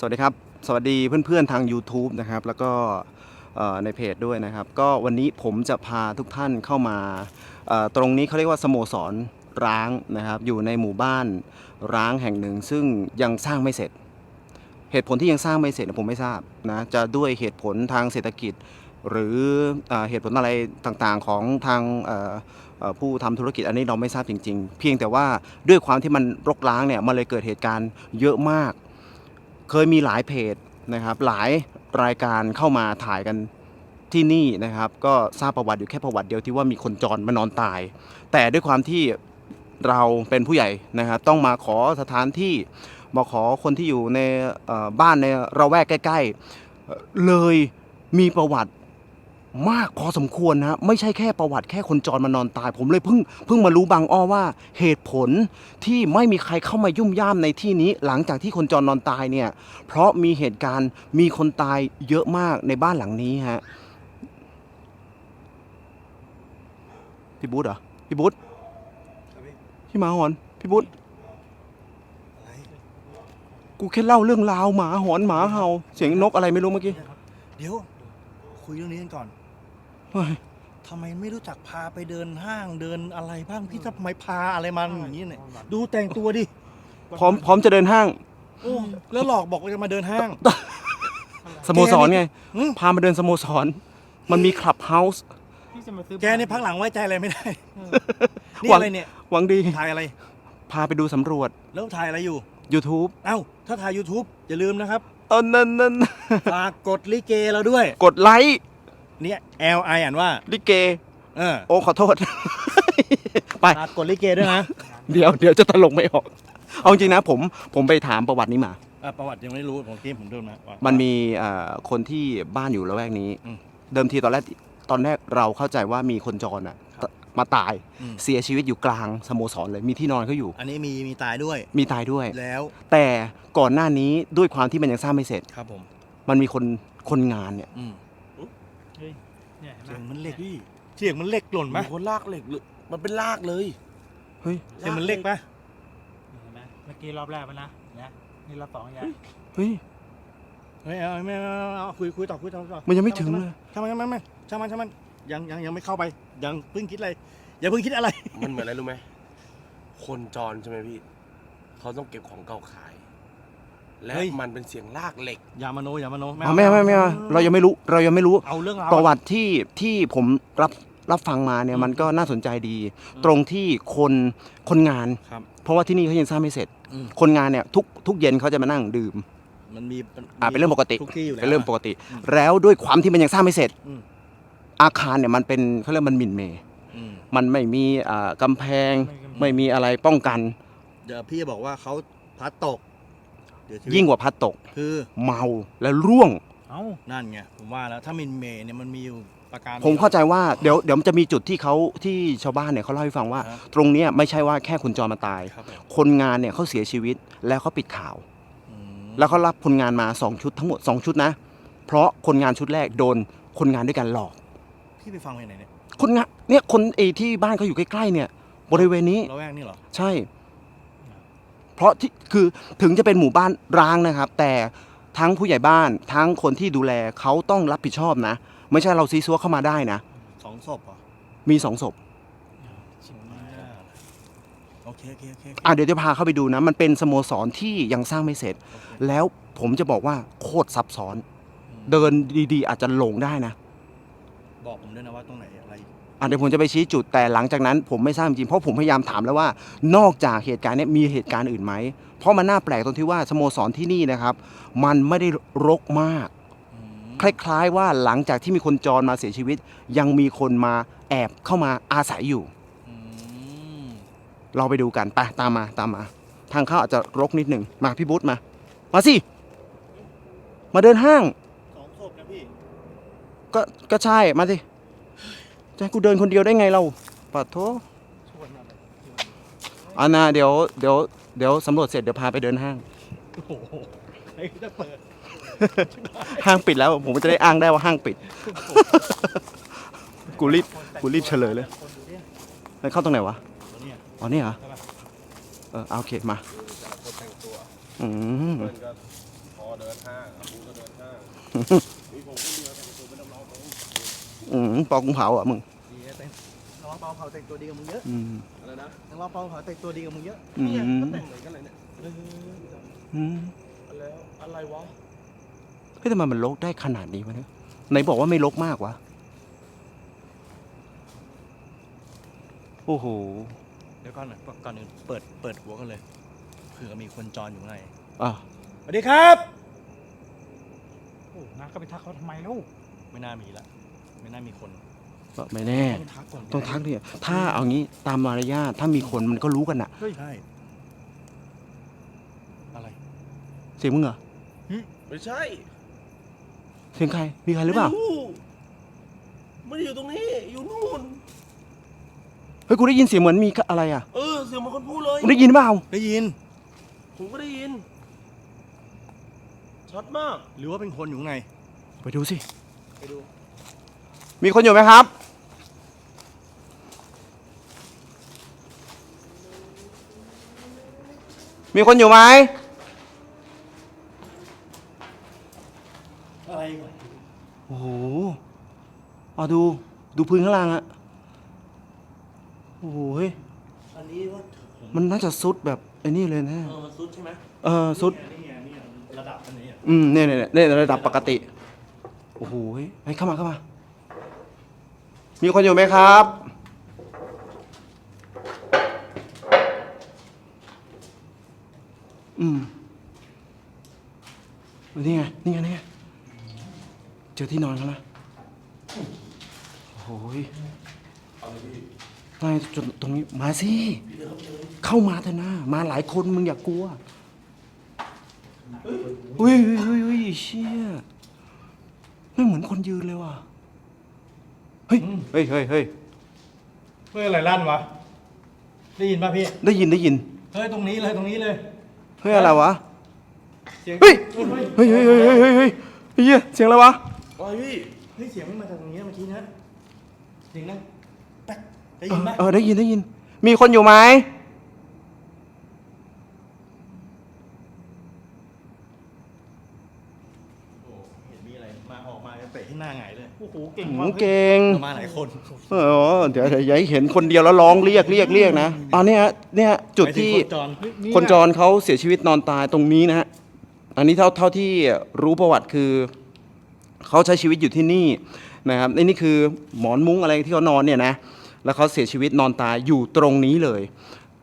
สวัสดีครับ สวัสดีเพื่อนๆทาง YouTube นะครับ แล้วก็ในเพจด้วยนะครับ ก็วันนี้ผมจะพาทุกท่านเข้ามา ตรงนี้เขาเรียกว่าสโมสรร้างนะครับ อยู่ในหมู่บ้านร้างแห่งหนึ่ง ซึ่งยังสร้างไม่เสร็จ เหตุผลที่ยังสร้างไม่เสร็จผมไม่ทราบนะ จะด้วยเหตุผลทางเศรษฐกิจ หรือเอเหตุผลอะไรต่างๆของทางผู้ทำธุรกิจอันนี้เราไม่ทราบจริง ๆ เพียงแต่ว่าด้วยความที่มันรกร้างเนี่ยมันเลยเกิดเหตุการณ์เยอะมาก เคยมีหลายเพจนะครับ หลายรายการเข้ามาถ่ายกันที่นี่นะครับ ก็ทราบประวัติอยู่แค่ประวัติเดียวที่ว่ามีคนจรมานอนตาย แต่ด้วยความที่เราเป็นผู้ใหญ่นะครับต้องมาขอสถานที่มาขอคนที่อยู่ในบ้านในระแวกใกล้ ๆ เลยมีประวัติ มากพอสมควรนะไม่ใช่แค่ประวัติแค่คนจรมานอนตาย ผมเลยเพิ่งเพิ่งมารู้บางอ้อว่าเหตุผลที่ไม่มีใครเข้ามายุ่มย่ามในที่นี้ หลังจากที่คนจรนอนตายเนี่ย เพราะมีเหตุการณ์มีคนตายเยอะมากในบ้านหลังนี้ฮะพี่บุ๊ดเหรอพี่บุ๊ดพี่หมาหอนพี่บุ๊ดกูแค่เล่าเรื่องราวหมาหอนหมาเห่า เสียงนกอะไรไม่รู้เมื่อกี้เดี๋ยวคุยเรื่องนี้กันก่อน ทำไมไม่รู้จักพาไปเดินห้างเดินอะไรบ้างพี่ทำไมพาอะไรมาอย่างนี้เนี่ยดูแต่งตัวดิพร้อมพร้อมจะเดินห้างโอ้แล้วหลอกบอกว่าจะมาเดินห้าง สโมสรไงอืม พามาเดินสโมสร มันมีคลับเฮาส์พี่จะมาซื้อแกในพักหลังไว้ใจอะไรไม่ได้นี่หวังอะไรเนี่ยหวังดี ถ่ายอะไร พาไปดูสำรวจ แล้วถ่ายอะไรอยู่ YouTube เอ้า ถ้าถ่าย YouTube อย่าลืมนะครับ เออนั่นนั่นฝากกดลิเกเราด้วย กดไลค์ เนี่ย L I อ่านว่าลิเก เออโอ้ขอโทษ ไปฝากกดลิเกด้วยนะเดี๋ยวเดี๋ยวจะตลกไม่ออก เอาจริงนะผมผมไปถามประวัตินี้มาอะประวัติยังไม่รู้ผมเกมผมเดินมาว่า มันมีเอ่อคนที่บ้านอยู่ละแวกนี้ อืมเดิมทีตอนแรกตอนแรกเราเข้าใจว่ามีคนจรอะมาตายอืม เสียชีวิตอยู่กลางสโมสรเลยมีที่นอนเขาอยู่ อันนี้มีมีตายด้วยมีตายด้วย แล้วแต่ก่อนหน้านี้ด้วยความที่มันยังสร้างไม่เสร็จ ครับผม มันมีคนคนงานเนี่ยอืมเฮ้ยเนี่ยห็เสียงไหมันเหล็กเสียงมันเหล็กหล่นไหมมีคนลากเหล็กหรือมันเป็นลากเลย เฮ้ย เสียงมันเหล็กปะเห็นไหมเมื่อกี้รอบแรกมันนะนะนี่รอบสองยังเฮ้ยไม่เอาไม่เอาไม่เอาคุยคุยต่อคุยต่อคุยต่อมันยังไม่ถึงเลยช่างมันช่างมันช่างมันช่างมันยังยังยังไม่เข้าไป ยังเพิ่งคิดอะไรอย่าเพิ่งคิดอะไร มันเหมือนอะไรรู้ไหมคนจรใช่ไหมพี่ เขาต้องเก็บของเก่าขาย และเฮ้ย มันเป็นเสียงลากเหล็ก อย่ามาโนอย่ามาโนอ๋อไม่เอาไม่เอาไม่เอาเรายังไม่รู้เรายังไม่รู้ เอาเรื่องราว ประวัติที่ที่ผมรับรับฟังมาเนี่ยอืมมันก็น่าสนใจดีอืมตรงที่คนคนงาน ครับเพราะว่าที่นี่เขายังสร้างไม่เสร็จ อืม คนงานเนี่ยทุกทุกเย็นเขาจะมานั่งดื่ม มันมีอ่าเป็นเรื่องปกติ ทุกที่อยู่แล้ว เป็นเรื่องปกติ อืมแล้วด้วยความที่มันยังสร้างไม่เสร็จ อืม อาคารเนี่ยมันเป็นเขาเรียกมันหมิ่นเมย์อืมมันไม่มีอ่ากำแพงไม่มีอะไรป้องกัน เดี๋ยวพี่จะบอกว่าเขาพลัดตก เดี๋ยวชีวิต ยิ่งกว่าพัดตก คือเมาแล้วร่วง เอ้า นั่นไงผมว่าแล้วถ้ามินเมย์เนี่ยมันมีอยู่ประการ ผมเข้าใจว่าเดี๋ยวเดี๋ยวมันจะมีจุดที่เขาที่ชาวบ้านเนี่ยเขาเล่าให้ฟังว่าฮะตรงเนี้ยไม่ใช่ว่าแค่คนจรมาตาย ครับผมคนงานเนี่ยเขาเสียชีวิตแล้วเขาปิดข่าว อืมแล้วเขารับคนงานมา 2 ชุดทั้งหมด 2 ชุดนะ เพราะคนงานชุดแรกโดนคนงานด้วยกันหลอก พี่ไปฟังไปไหนเนี่ยคนงานเนี่ยคนเอที่บ้านเขาอยู่ใกล้ๆเนี่ยบริเวณนี้เราแวกนี่เหรอ ใช่ เพราะที่คือถึงจะเป็นหมู่บ้านร้างนะครับ แต่ทั้งผู้ใหญ่บ้านทั้งคนที่ดูแลเขาต้องรับผิดชอบนะ ไม่ใช่เราซีซัวเข้ามาได้นะ สองศพเหรอมีสองศพชิบหายแล้วโอเคโอเคโอเคอะเดี๋ยวจะพาเข้าไปดูนะ มันเป็นสโมสรที่ยังสร้างไม่เสร็จโอเคแล้วผมจะบอกว่าโคตรซับซ้อน เดินดีๆ อาจจะหลงได้นะ บอกผมด้วยนะว่าตรงไหน อะไรอะเดี๋ยวผมจะไปชี้จุดแต่หลังจากนั้นผมไม่ทราบจริงเพราะผมพยายามถามแล้วว่า นอกจากเหตุการณ์เนี้ยมีเหตุการณ์อื่นไหม เพราะมันน่าแปลกตรงที่ว่าสโมสรที่นี่นะครับ มันไม่ได้รกมากอืมคล้ายๆว่าหลังจากที่มีคนจรมาเสียชีวิต ยังมีคนมาแอบเข้ามาอาศัยอยู่อืมเราไปดูกันไปตามมาตามมา ทางเข้าอาจจะรกนิดหนึ่งมาพี่บุ๊ทมา มาสิ มาเดินห้าง สองศพนะพี่ ก็ก็ใช่มาสิ จะให้กูเดินคนเดียวได้ไงเราปัดโทชวนอะไรชวนอานาเดี๋ยวเดี๋ยวเดี๋ยวสำรวจเสร็จเดี๋ยวพาไปเดินห้าง โอ้โหไอ้จะเปิดห้างปิดแล้ว ผมก็จะได้อ้างได้ว่าห้างปิด กูรีบกูรีบเฉลยเลยคนดูดิแล้วเข้าตรงไหนวะตัวเนี้ยอ๋อนี่เหรอใช่ปะเออเอาโอเคมาคนแต่งตัวอืมเพื่อนก็ขอเดินห้างอาบูก็เดินห้าง อืมปอกุ้งเผาอะมึงดีนะแต่งน้องเปาเผาแต่งตัวดีกับมึงเยอะอืม อะไรนะน้องเปาเผาแต่งตัวดีกับมึงเยอะอืเนี่ยมก็แต่งเหมือนกันเลยเนี่ยเอออืมแล้วอะไรวะเฮ้ยทำไมมันลกได้ขนาดนี้วะเนี่ยไหนบอกว่าไม่ลกมากวะโอ้โหเดี๋ยวก่อนนะก่อนอื่นเปิดเปิดหัวกันเลยเผื่อมีคนจรอยู่ข้างในอะสวัสดีครับ โอ้น้าก็ไปทักเขาทำไมลูกไม่น่ามีละ ไม่น่ามีคนก็ไม่แน่ ต้องทักก่อนต้องทักดิถ้าเอางี้ตามมารยาทถ้ามีคนมันก็รู้กันอะใช่อะไรเสียงมึงเหรอ ไม่ใช่เสียงใคร มีใครหรือเปล่าไม่ได้อยู่ตรงนี้ อยู่นู่น เฮ้ย กูได้ยินเสียงเหมือนมีอะไรอะเออ เสียงเหมันคนพูดเลย มึงได้ยินเปล่า ได้ยิน ผมก็ได้ยิน ชัดมาก หรือว่าเป็นคนอยู่ข้างในไปดูสิ ไปดู มีคนอยู่ไหมครับ มีคนอยู่ไหมอะไรก่อนโอ้โหเอาดู ดูพื้นข้างล่างอะโอ้โหเฮ้ยอันนี้ว่ามันน่าจะซุดแบบไอ้นี่เลยนะ เออมันซุดใช่ไหมเออซุด นี่ไงนี่ไงระดับอันนี้อะ อืมเนี่ยเนี่ยเนี่ยเนี่ยระดับปกติ โอ้โหเฮ้ยเฮ้ยเข้ามาเข้ามา มีคนอยู่ไหมครับ อืมนี่ไง นี่ไง นี่ไง เจอที่นอนแล้วนะโอ้โหยนายจุดตรงนี้ มาสิ เข้ามาเถอะนะ มาหลายคนมึงอย่ากกลัวอุ้ยอุ้ยอุ้ยอุ้ยเชี่ยไม่เหมือนคนยืนเลยว่ะ เฮ้ย เฮ้ยเฮ้ยเฮ้ยเฮ้ยอะไรลั่นวะ ได้ยินป่ะพี่ ได้ยินได้ยิน เฮ้ยตรงนี้เลยตรงนี้เลย เฮ้ยอะไรวะ เสียงเฮ้ย เฮ้ยเฮ้ยเฮ้ยเฮ้ยเฮ้ยเฮ้ยเฮ้ยเฮียเสียงอะไรวะอะไรพี่เฮ้ยเสียงไม่มาจากตรงนี้เมื่อกี้นะเสียงนั่งแป๊กได้เอยินอปะเออได้ยินได้ยิน มีคนอยู่ไหม โอ้เห็นมีอะไรมาออกมา เตะให้หน้าหงายเลยโอ้โหเก่งหมามูกเก่งมาหลายคนเออเดี๋ยวเดี๋ยวอย่าให้เห็นคนเดียวแล้วร้องเรียกเรียกเรียกนะอันเนี้ยเนี่ยจุดหมายถึงที่คนจรเฮ้ยนี่คนจรเขาเสียชีวิตนอนตายตรงนี้นะฮะอันนี้เท่าเท่าที่รู้ประวัติคือ เขาใช้ชีวิตอยู่ที่นี่นะครับนี่นี่คือหมอนมุ้งอะไรที่เขานอนเนี่ยนะแล้วเขาเสียชีวิตนอนตายอยู่ตรงนี้เลย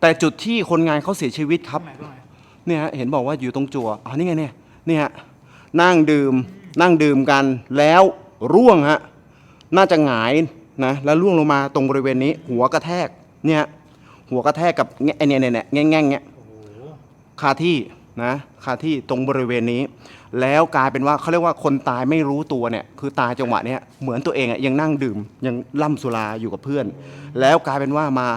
แต่จุดที่คนงานเขาเสียชีวิตครับ ตรงไหนตรงไหนเนี่ยฮะเห็นบอกว่าอยู่ตรงจั่วอ๋อนี่ไงเนี่ยเนี่ยฮะนั่งดื่ม นั่งดื่มกันแล้วร่วงฮะน่าจะหงายนะแล้วร่วงลงมาตรงบริเวณนี้ หัวกระแทกเนี่ยหัวกระแทกกับแงไอเนี่ยเนี่ยเนี่ยแง่งแง่งเนี่ยคาที่นะคาที่ตรงบริเวณนี้ แล้วกลายเป็นว่าเขาเรียกว่าคนตายไม่รู้ตัวเนี่ยคือตายจังหวะเนี้ยเหมือนตัวเองอะยังนั่งดื่มยังล่ำสุราอยู่กับเพื่อน แล้วกลายเป็นว่ามา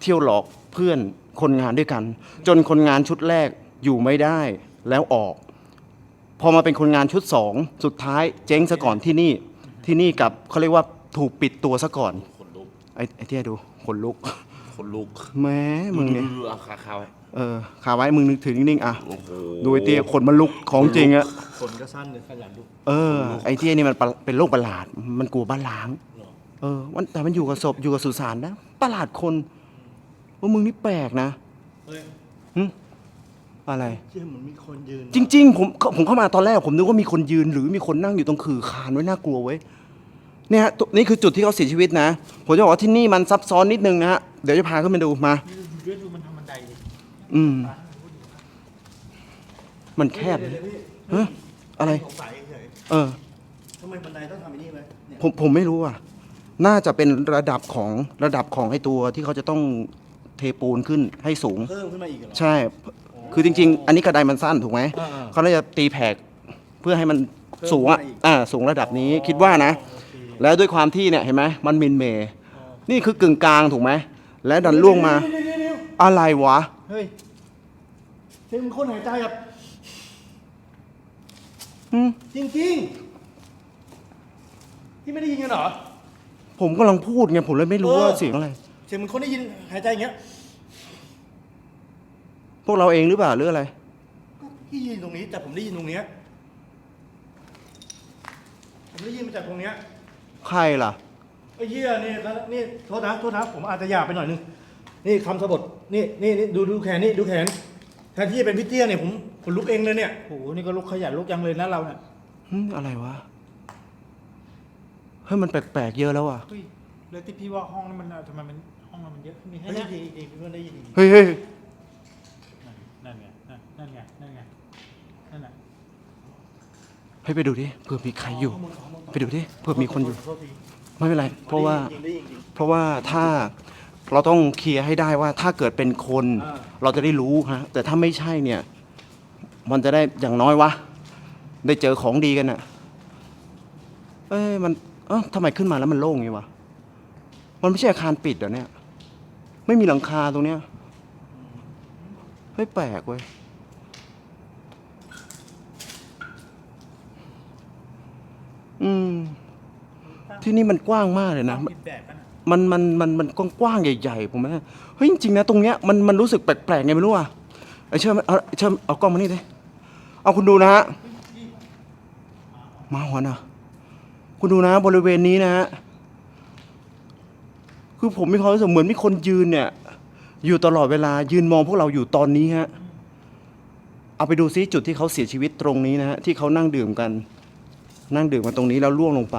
เที่ยวหลอกเพื่อนคนงานด้วยกัน จนคนงานชุดแรกอยู่ไม่ได้แล้วออก พอมาเป็นคนงานชุดสองสุดท้ายเจ๊งซะก่อนที่นี่ที่นี่กับเขาเรียกว่าถูกปิดตัวซะก่อนขนลุกไอ้ไอ้เที่ยดูขนลุกขนลุกแหม้มึงเนี่ยดูๆๆขาขาวไว้เออขาไว้มึงนึกถือนิ่งๆอะโอ้โหดูไอ้เตี้ยขนมันลุกของจริงอะคนก็สั้นเลยขยันดูเออไอ้เตี้ยนี่มันประเป็นโรคประหลาด มันกลัวบ้านล้างเหรอเออมันแต่มันอยู่กับศพอยู่กับสุสานนะประหลาดคนว่ามึงนี่แปลกนะ เฮ้ย อะไร เชื่อเหมือนมีคนยืนจริง ๆ ผมผมเข้ามาตอนแรกผมนึกว่ามีคนยืน หรือมีคนนั่งอยู่ตรงขื่อคานไว้น่ากลัวเว้ยเนี่ยฮะตัวนี่คือจุดที่เขาเสียชีวิตนะ ผมจะบอกว่าที่นี่มันซับซ้อนนิดนึงนะฮะเดี๋ยวจะพาขึ้นไปดูมาดูด้วยดูมันทำบันไดดิอืม มันแคบเดี๋ยวๆพี่ฮะอะไร สงสัยเฉยเออ ทำไมบันไดต้องทำอย่างนี้ไหมเนี่ยผมผมไม่รู้อะ น่าจะเป็นระดับของระดับของไอ้ตัวที่เขาจะต้องเทปูนขึ้นให้สูง เพิ่มขึ้นมาอีกเหรอใช่ คือจริง ๆ อันนี้กระไดมันสั้นถูกไหมอ่าๆ เขาน่าจะตีแผกเพื่อให้มันเพิ่มสูงอะขึ้นมาอีกอ่าสูงระดับนี้คิดว่านะโอเคแล้วด้วยความที่เนี่ยเห็นไหมมันมินเมย์อ๋อนี่คือกึ่งกลางถูกไหมและดันล่วงมาเดี๋ยวๆๆๆอะไรวะเฮ้ยเสียงมันคนหายใจแบบอืม จริงๆที่ไม่ได้ยินกันเหรอ ผมกำลังพูดไงผมเลยไม่รู้เออว่าเสียงอะไร เสียงเหมันคนได้ยินหายใจอย่างเงี้ยพ วกเราเองหรือเปล่าหรืออะไรพี่ยืนตรงนี้ แต่ผมได้ยินตรงเนี้ยผมได้ยินมาจากตรงเนี้ยใครล่ะไอ้เหี้ยนี่แล้วนี่โทษนะโทษนะผมอาจจะหยาบไปหน่อยนึงนี่คำสะบดนี่นี่นี่ดูดูแขนนี่ดูแขนแทนที่จะเป็นพี่เตี้ยเนี่ยผมขนลุกเองเลยเนี่ยโอ้โหนี่ก็ลุกขยันลุกยังเลยนะเราเนี่ยหึอะไรวะเฮ้ยมันแปลกๆเยอะแล้วอะเฮ้ยแล้วที่พี่ว่าห้องนั้นมันทำไมมันห้องนั้นมันเยอะมีแค่เฮ้ยเนี้ยดีดีเพื่อนได้ยินดีเฮ้ยเฮ้ย นั่นไงนั่นนั่นไงนั่นไงนั่นน่ะ เฮ้ไปดูดิเผื่อมีใครอยู่ ไปดูดิเผื่อมีคนอยู่ ไม่เป็นไร เพราะว่าเพราะว่าถ้าเราต้องเคลียร์ให้ได้ว่าถ้าเกิดเป็นคนเราจะได้รู้ฮะแต่ถ้าไม่ใช่เนี่ย มันจะได้อย่างน้อยวะ ได้เจอของดีกันอะเอ้ยมันเอ้าทำไมขึ้นมาแล้วมันโล่งอย่างวะมันไม่ใช่อาคารปิดเหรอเนี่ย ไม่มีหลังคาตรงเนี้ยเฮ้ยแปลกเว้ย ที่นี่มันกว้างมากเลยนะ ผิดแบบกันน่ะมันมันมันมันกว้างๆใหญ่ๆผมว่าเฮ้ยจริงๆนะตรงเนี้ยมันมันรู้สึกแปลกๆไงไม่รู้อะไอเชิญเอาเชิญเอากล้องมานี่ดิเอาคุณดูนะฮะมาหัวนะคุณดูนะบริเวณนี้นะฮะคือผมมีความรู้สึกเหมือนมีคนยืนเนี่ย อยู่ตลอดเวลายืนมองพวกเราอยู่ตอนนี้ฮะเอาไปดูซิจุดที่เขาเสียชีวิตตรงนี้นะฮะที่เขานั่งดื่มกัน นั่งดื่มกันตรงนี้แล้วล่วงลงไป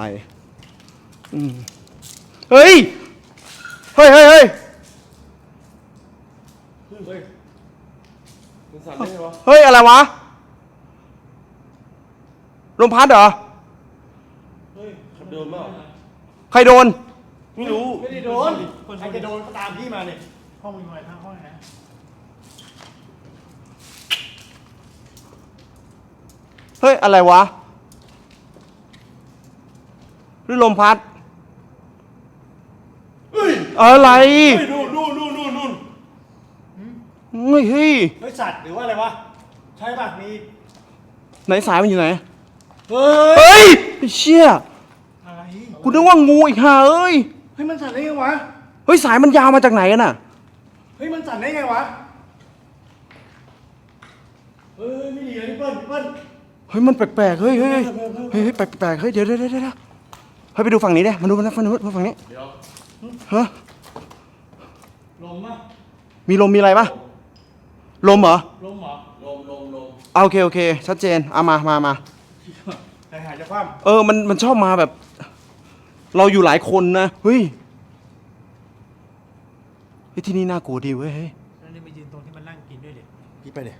อืมเฮ้ย เฮ้ยเฮ้ยเฮ้ยเฮ้ยมันสั่นได้ไงวะเฮ้ย อะไรวะ ลมพัดเหรอ เฮ้ยขับเดินมาเหรอใครโดน ไม่รู้ไม่ได้โดนใครจะโดนก็ตามพี่มาเนี่ยห้องมีอะไรทั้งห้องนะเฮ้ย อะไรวะหรือลมพัดเฮ้ย อะไรเฮ้ยนู่นนู่นนู่นนู่นนู่นเฮ้ยเฮ้ยเฮ้ยสัตว์หรือว่าอะไรวะ ใช่ป่ะ มี ไหนสายมันอยู่ไหน เฮ้เฮ้ยไอ้เชี่ยอะไรกูนึกว่างูอีกห่าเอ้ย เฮ้ย มันสั่นได้ไงวะ เฮ้ยสายมันยาวมาจากไหนกันน่ะ เฮ้ย มันสั่นได้ไงวะ เฮ้ย ไม่ดีเลยพี่เปิ้ลพี่เปิ้ล เฮ้ยมันแปลกๆ เฮ้ยเฮ้ยเฮ้ยเฮ้ยแปลกๆ เฮ้ยเดี๋ยวเดี๋ยวเดี๋ยวเดี๋ยวเฮ้ยไปดูฝั่งนี้ดิมาดูมันฝั่งนู้นฝั่งนี้เดี๋ยวฮะ ลมปะมีลมมีอะไรปะลมเหรอลมเหรอลมลมลมเอาโอเคโอเค ชัดเจนเอามามามาใครหายจะคว่เออมันมันชอบมาแบบ เราอยู่หลายคนนะเฮ้ยเฮ้ยที่นี่น่ากลัวดีเว้ยเฮ้ยแล้วนี่มายืนตรงที่มันนั่งกินด้วยดิำพี่ไปเลย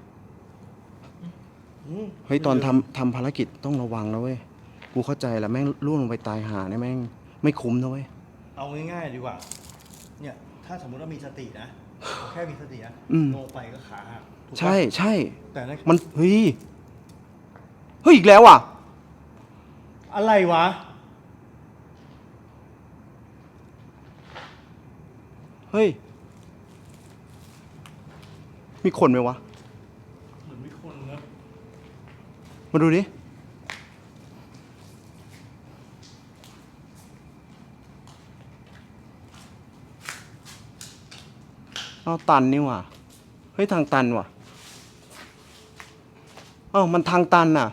อืมเฮ้ยตอนทำทำภารกิจต้องระวังนะเว้ยกูเข้าใจแล้วแม่งล่วงลงไปตายหาเนี่ยแม่งไม่คุ้มนะเว้ยเอาง่ายๆดีกว่า เนี่ย ถ้าสมมติว่ามีสตินะ แค่มีสตินะอืม ลงไปก็ขาหักถูกปะใช่ใช่ แต่นั่นมันเฮ้ย เฮ้ย อีกแล้วอะ อะไรวะ เฮ้ย มีคนไหมวะ เหมือนมีคนนะมาดูดิ เอาตันนี่ว่ะเฮ้ยทางตันว่ะเอ้ามันทางตันอะ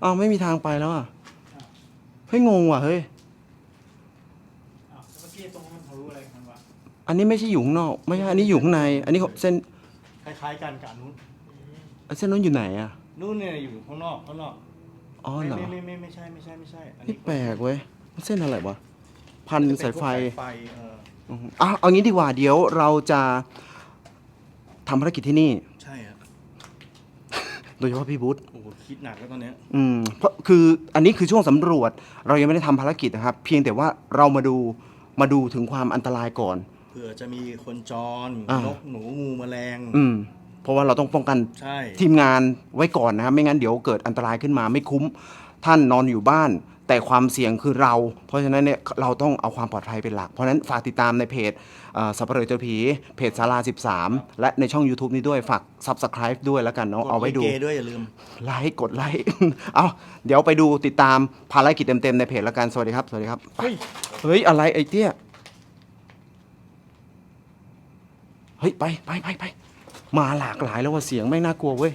เอ้าไม่มีทางไปแล้วอะเฮ้ยงงว่ะเฮ้ยอ้าวเมื่อกี้ตรงนั้นมันทะลุอะไรของมันวะอันนี้ไม่ใช่อยู่ข้างนอกไม่ใช่อันนี้อยู่ข้างใน อันนี้เส้นคล้ายๆกันกับอันนู้นเส้นนู้นอยู่ไหนอะนู้นเนี่ยอยู่ข้างนอกข้างนอกอ๋อไม่เหรอไม่ไม่ไม่ไม่ใช่ไม่ใช่ไม่ใช่อันนี่นี้แปลกเว้ยมันเส้นอะไรวะพันจะเป็นสายไฟพวกสายไฟ เออ อืมอะเอางี้ดีกว่าเดี๋ยวเราจะทำภารกิจที่นี่ ใช่ครับโดยเฉพาะพี่บุ๊ทโอ้โหคิดหนักแล้วตอนเนี้ยอืมเพราะคืออันนี้คือช่วงสำรวจ เรายังไม่ได้ทำภารกิจนะครับ เพียงแต่ว่าเรามาดูมาดูถึงความอันตรายก่อน เผื่อจะมีคนจรอ่าน นกหนูงูแมลง อืม เพราะว่าเราต้องป้องกัน ใช่ ทีมงานไว้ก่อนนะครับ ไม่งั้นเดี๋ยวเกิดอันตรายขึ้นมาไม่คุ้ม ท่านนอนอยู่บ้าน แต่ความเสี่ยงคือเรา เพราะฉะนั้นเนี่ยเราต้องเอาความปลอดภัยเป็นหลัก เพราะฉะนั้นฝากติดตามในเพจเอ่อสับเปลือเจอผีเพจสารา13 และในช่อง YouTube นี้ด้วยฝาก Subscribe ด้วยแล้วกันเนาะเอาไว้ดู กลิเกด้วยอย่าลืม ไลค์กดไลค์ เอาเดี๋ยวไปดูติดตามภารกิจเต็มๆในเพจแล้วกัน สวัสดีครับ สวัสดีครับ เฮ้ย เฮ้ย อะไรไอ้เตี้ย เฮ้ย ไปไปไปไปมาหลากหลายแล้วว่าเสียงไม่งน่ากลัวเว้ย